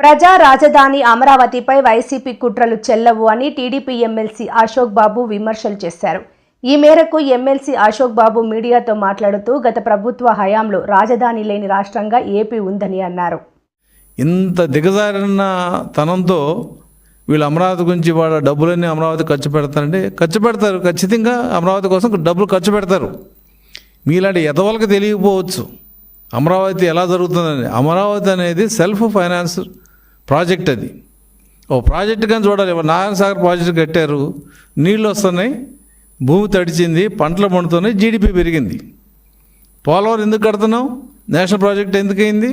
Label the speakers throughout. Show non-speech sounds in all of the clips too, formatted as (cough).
Speaker 1: ప్రజా రాజధాని అమరావతిపై వైసీపీ కుట్రలు చెల్లవు అని టీడీపీ ఎమ్మెల్సీ అశోక్ బాబు విమర్శలు చేశారు. ఈ మేరకు ఎమ్మెల్సీ అశోక్ బాబు మీడియాతో మాట్లాడుతూ గత ప్రభుత్వ హయాంలో రాజధాని లేని రాష్ట్రంగా ఏపీ ఉందని అన్నారు.
Speaker 2: ఇంత దిగజారిన తనంతో వీళ్ళు అమరావతి గురించి వాళ్ళ డబ్బులన్నీ అమరావతి ఖర్చు పెడతారంటే ఖర్చు పెడతారు. ఖచ్చితంగా అమరావతి కోసం డబ్బులు ఖర్చు పెడతారు. మీలాంటి ఎదవలకు తెలియకపోవచ్చు. అమరావతి ఎలా జరుగుతుందని. అమరావతి అనేది సెల్ఫ్ ఫైనాన్స్ ప్రాజెక్ట్ అది. ఓ ప్రాజెక్ట్ కానీ చూడాలి. నారాయణ సాగర్ ప్రాజెక్ట్ కట్టారు నీళ్ళు వస్తున్నాయి భూమి తడిచింది పంటలు పండుతున్నాయి జీడిపి పెరిగింది. పోలవరం ఎందుకు కడుతున్నాం నేషనల్ ప్రాజెక్ట్ ఎందుకైంది?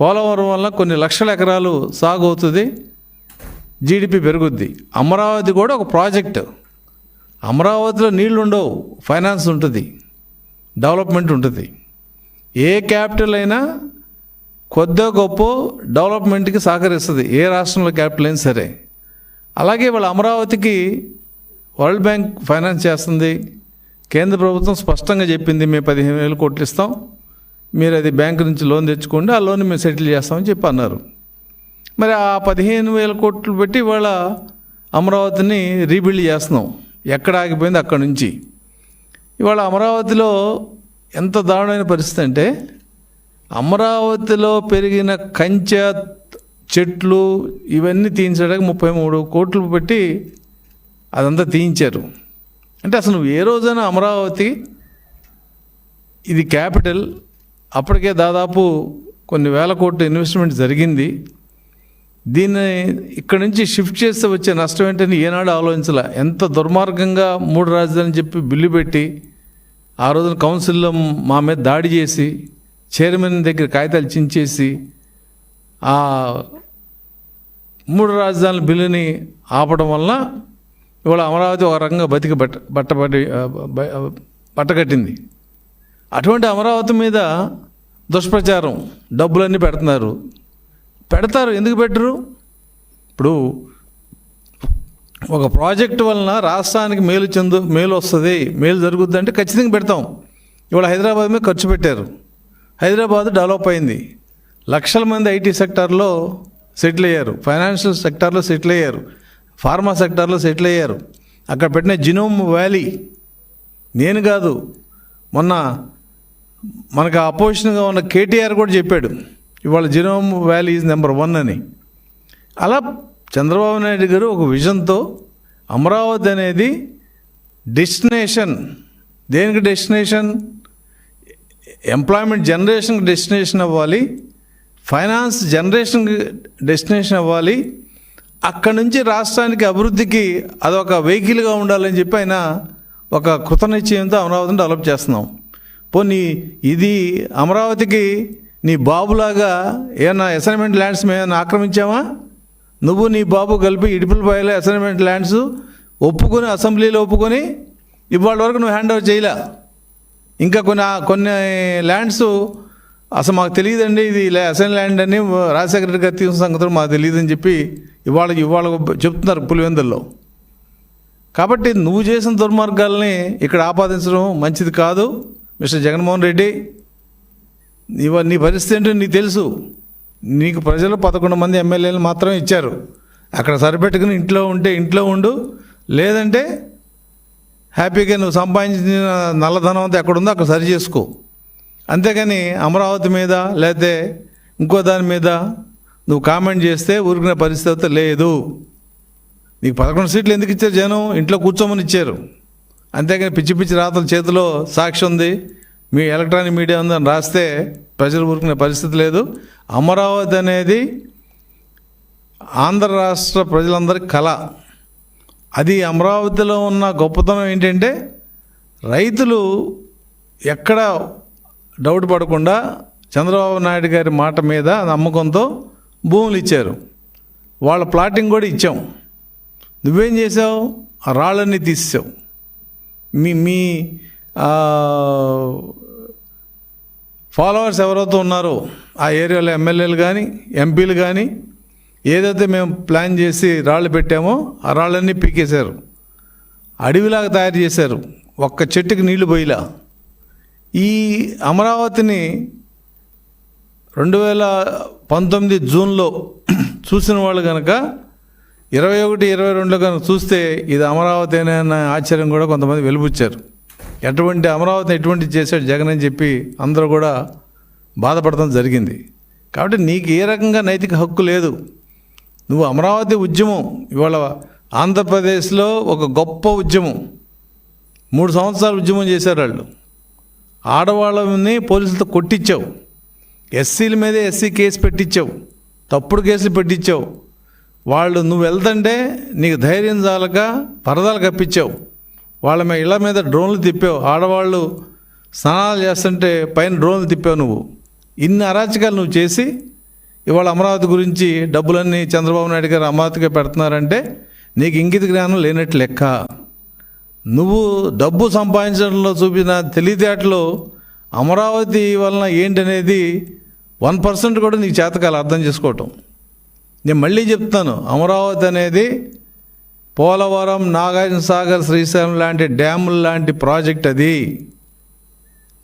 Speaker 2: పోలవరం వల్ల కొన్ని లక్షల ఎకరాలు సాగు అవుతుంది జీడిపి పెరుగుద్ది. అమరావతి కూడా ఒక ప్రాజెక్ట్. అమరావతిలో నీళ్ళు ఉండవు ఫైనాన్స్ ఉంటుంది డెవలప్మెంట్ ఉంటుంది. ఏ క్యాపిటల్ అయినా కొద్దో గొప్ప డెవలప్మెంట్కి సహకరిస్తుంది. ఏ రాష్ట్రంలో క్యాపిటల్ అయినా సరే. అలాగే వాళ్ళ అమరావతికి వరల్డ్ బ్యాంక్ ఫైనాన్స్ చేస్తుంది. కేంద్ర ప్రభుత్వం స్పష్టంగా చెప్పింది మేము పదిహేను వేలు కోట్లు ఇస్తాం. మీరు అది బ్యాంక్ నుంచి లోన్ తెచ్చుకోండి ఆ లోన్ మేము సెటిల్ చేస్తామని చెప్పి అన్నారు. మరి ఆ పదిహేను వేల కోట్లు పెట్టి ఇవాళ అమరావతిని రీబిల్డ్ చేస్తున్నాం. ఎక్కడ ఆగిపోయింది? అక్కడి నుంచి. ఇవాళ అమరావతిలో ఎంత దారుణమైన పరిస్థితి అంటే అమరావతిలో పెరిగిన కంచె చెట్లు ఇవన్నీ తీయించడానికి ముప్పై మూడు కోట్లు పెట్టి అదంతా తీయించారు. అంటే అసలు నువ్వు ఏ రోజైనా అమరావతి ఇది క్యాపిటల్ అప్పటికే దాదాపు కొన్ని వేల కోట్ల ఇన్వెస్ట్మెంట్ జరిగింది. దీన్ని ఇక్కడ నుంచి షిఫ్ట్ చేస్తే వచ్చే నష్టం ఏంటని ఏనాడు ఆలోచించలే. ఎంత దుర్మార్గంగా మూడు రాజధాని చెప్పి బిల్లు పెట్టి ఆ రోజున కౌన్సిల్లో మా మీద దాడి చేసి చైర్మన్ దగ్గర కాగితాలు చించేసి ఆ మూడు రాజధానుల బిల్లుని ఆపడం వలన ఇవాళ అమరావతి ఒక రకంగా బతికి బట్ట బట్టబడి బ- బట్టకట్టింది అటువంటి అమరావతి మీద దుష్ప్రచారం డబ్బులన్నీ పెడుతున్నారు. పెడతారు ఎందుకు పెట్టరు? ఇప్పుడు ఒక ప్రాజెక్టు వలన రాష్ట్రానికి మేలు చెందు మేలు వస్తుంది మేలు జరుగుద్ది అంటే ఖచ్చితంగా పెడతాం. ఇవాళ హైదరాబాద్ మీద ఖర్చు పెట్టారు. హైదరాబాద్ డెవలప్ అయింది. లక్షల మంది ఐటీ సెక్టార్లో సెటిల్ అయ్యారు. ఫైనాన్షియల్ సెక్టార్లో సెటిల్ అయ్యారు. ఫార్మా సెక్టార్లో సెటిల్ అయ్యారు. అక్కడ పెట్టిన జినోమ్ వ్యాలీ నేను కాదు మొన్న మనకు అపోజిషన్గా ఉన్న కేటీఆర్ కూడా చెప్పాడు ఇవాళ Genome Valley is number one అని. అలా చంద్రబాబు నాయుడు గారు ఒక విజన్తో అమరావతి అనేది డెస్టినేషన్. దేనికి డెస్టినేషన్? ఎంప్లాయ్మెంట్ జనరేషన్కి డెస్టినేషన్ అవ్వాలి ఫైనాన్స్ జనరేషన్కి డెస్టినేషన్ అవ్వాలి అక్కడి నుంచి రాష్ట్రానికి అభివృద్ధికి అదొక వెహికల్గా ఉండాలని చెప్పి ఆయన ఒక కృతనిశ్చయంతో అమరావతిని డెవలప్ చేస్తున్నాం. పోనీ ఇది అమరావతికి నీ బాబులాగా ఏమైనా అసైన్మెంట్ ల్యాండ్స్ మేము ఆక్రమించామా? నువ్వు నీ బాబు కలిపి ఇడుపులపాయలో అసైన్మెంట్ ల్యాండ్స్ ఒప్పుకొని అసెంబ్లీలో ఒప్పుకొని ఇవాళ వరకు నువ్వు హ్యాండ్ ఓవర్ చేయలే. ఇంకా కొన్ని కొన్ని ల్యాండ్స్ అసలు మాకు తెలియదండి ఇది లే- అసైన్ ల్యాండ్ అని రాజశేఖర రెడ్డి గారు తీసిన సంగతులు మాకు తెలియదని చెప్పి ఇవాళ ఇవాళ చెప్తున్నారు పులివెందుల్లో. కాబట్టి నువ్వు చేసిన దుర్మార్గాల్ని ఇక్కడ ఆపాదించడం మంచిది కాదు. మిస్టర్ జగన్మోహన్ రెడ్డి నీ నీ పరిస్థితి ఏంటో నీకు తెలుసు. నీకు ప్రజలు పదకొండు మంది ఎమ్మెల్యేలు మాత్రమే ఇచ్చారు. అక్కడ సరిపెట్టుకుని ఇంట్లో ఉంటే ఇంట్లో ఉండు లేదంటే హ్యాపీగా నువ్వు సంపాదించిన నల్లధనం అంతా ఎక్కడుందో అక్కడ సరి చేసుకో. అంతేగాని అమరావతి మీద లేతే ఇంకో దాని మీద నువ్వు కామెంట్ చేస్తే ఊరికిన పరిస్థితి లేదు. నీకు పదకొండు సీట్లు ఎందుకు ఇచ్చారు జనం? ఇంట్లో కూర్చోమని ఇచ్చారు. అంతేగాని పిచ్చి పిచ్చి రాతల చేతిలో సాక్షి ఉంది. మీ ఎలక్ట్రానిక్ మీడియా ఉందని రాస్తే ప్రజలు ఊరుకునే పరిస్థితి లేదు. అమరావతి అనేది ఆంధ్ర రాష్ట్ర ప్రజలందరి కళ. అది అమరావతిలో ఉన్న గొప్పతనం ఏంటంటే రైతులు ఎక్కడ డౌట్ పడకుండా చంద్రబాబు నాయుడు గారి మాట మీద నమ్మకంతో భూములు ఇచ్చారు. వాళ్ళ ప్లాటింగ్ కూడా ఇచ్చాం. నువ్వేం చేసావు ఆ రాళ్ళన్నీ తీసావు మీ మీ ఫాలోవర్స్ ఎవరైతే ఉన్నారో ఆ ఏరియాలో ఎమ్మెల్యేలు కానీ ఎంపీలు కానీ ఏదైతే మేము ప్లాన్ చేసి రాళ్ళు పెట్టామో ఆ రాళ్ళన్నీ పీకేశారు. అడవిలాగా తయారు చేశారు. ఒక్క చెట్టుకి నీళ్ళు పోయిలా. ఈ అమరావతిని రెండు వేల పంతొమ్మిది జూన్లో (clears throat) చూసిన వాళ్ళు కనుక ఇరవై ఒకటి ఇరవై రెండులో కనుక చూస్తే ఇది అమరావతి అనే ఆశ్చర్యం కూడా కొంతమంది వెలుపుచ్చారు. ఎటువంటి అమరావతిని ఎటువంటి చేశాడు జగన్ అని చెప్పి అందరూ కూడా బాధపడటం జరిగింది. కాబట్టి నీకు ఏ రకంగా నైతిక హక్కు లేదు. నువ్వు అమరావతి ఉద్యమం ఇవాళ ఆంధ్రప్రదేశ్లో ఒక గొప్ప ఉద్యమం. మూడు సంవత్సరాలు ఉద్యమం చేశారు వాళ్ళు. ఆడవాళ్ళని పోలీసులతో కొట్టించావు. ఎస్సీల మీదే ఎస్సీ కేసు పెట్టించావు. తప్పుడు కేసులు పెట్టించావు. వాళ్ళు నువ్వు వెళ్తుంటే నీకు ధైర్యం చాలక పరదాలు కప్పించావు. వాళ్ళ మీద ఇళ్ళ మీద డ్రోన్లు తిప్పావు. ఆడవాళ్ళు స్నానాలు చేస్తుంటే పైన డ్రోన్లు తిప్పావు నువ్వు. ఇన్ని అరాచకాలు నువ్వు చేసి ఇవాళ అమరావతి గురించి డబ్బులన్నీ చంద్రబాబు నాయుడు గారు అమరావతికి పెడుతున్నారంటే నీకు ఇంగిత జ్ఞానం లేనట్టు లెక్క. నువ్వు డబ్బు సంపాదించడంలో చూపిన తెలివితేటలు అమరావతి వలన ఏంటనేది వన్ పర్సెంట్ కూడా నీకు చేతకాలు అర్థం చేసుకోవటం. నేను మళ్ళీ చెప్తాను అమరావతి అనేది పోలవరం నాగార్జున సాగర్ శ్రీశైలం లాంటి డ్యాములు లాంటి ప్రాజెక్ట్ అది.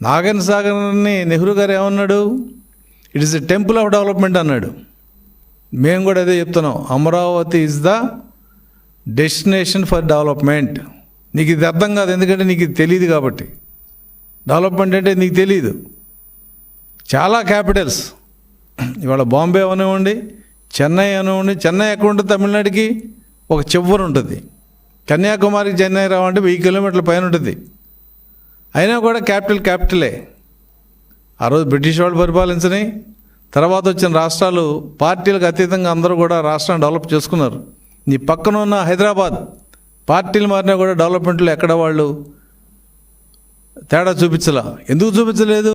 Speaker 2: నాగార్జున సాగర్ని నెహ్రూ గారు ఏమన్నాడు? It is a temple of development అన్నాడు. మేము కూడా అదే చెప్తున్నాం. Amaravati is the destination for development నీకు ఇది అర్థం కాదు ఎందుకంటే నీకు ఇది తెలియదు కాబట్టి. డెవలప్మెంట్ అంటే నీకు తెలియదు చాలా క్యాపిటల్స్ ఇవాళ బాంబే అనివ్వండి చెన్నై అనివ్వండి చెన్నై ఎక్కడ ఉంటుంది తమిళనాడుకి ఒక చివరి ఉంటుంది. కన్యాకుమారికి చెన్నై రావంటే వెయ్యి కిలోమీటర్ల పైన ఉంటుంది. అయినా కూడా క్యాపిటల్ క్యాపిటలే ఆ రోజు బ్రిటిష్ వాళ్ళు పరిపాలించినాయి తర్వాత వచ్చిన రాష్ట్రాలు పార్టీలకు అతీతంగా అందరూ కూడా రాష్ట్రాన్ని డెవలప్ చేసుకున్నారు. నీ పక్కన ఉన్న హైదరాబాద్ పార్టీలు మారినా కూడా డెవలప్మెంట్లో ఎక్కడ వాళ్ళు తేడా చూపించలా. ఎందుకు చూపించలేదు?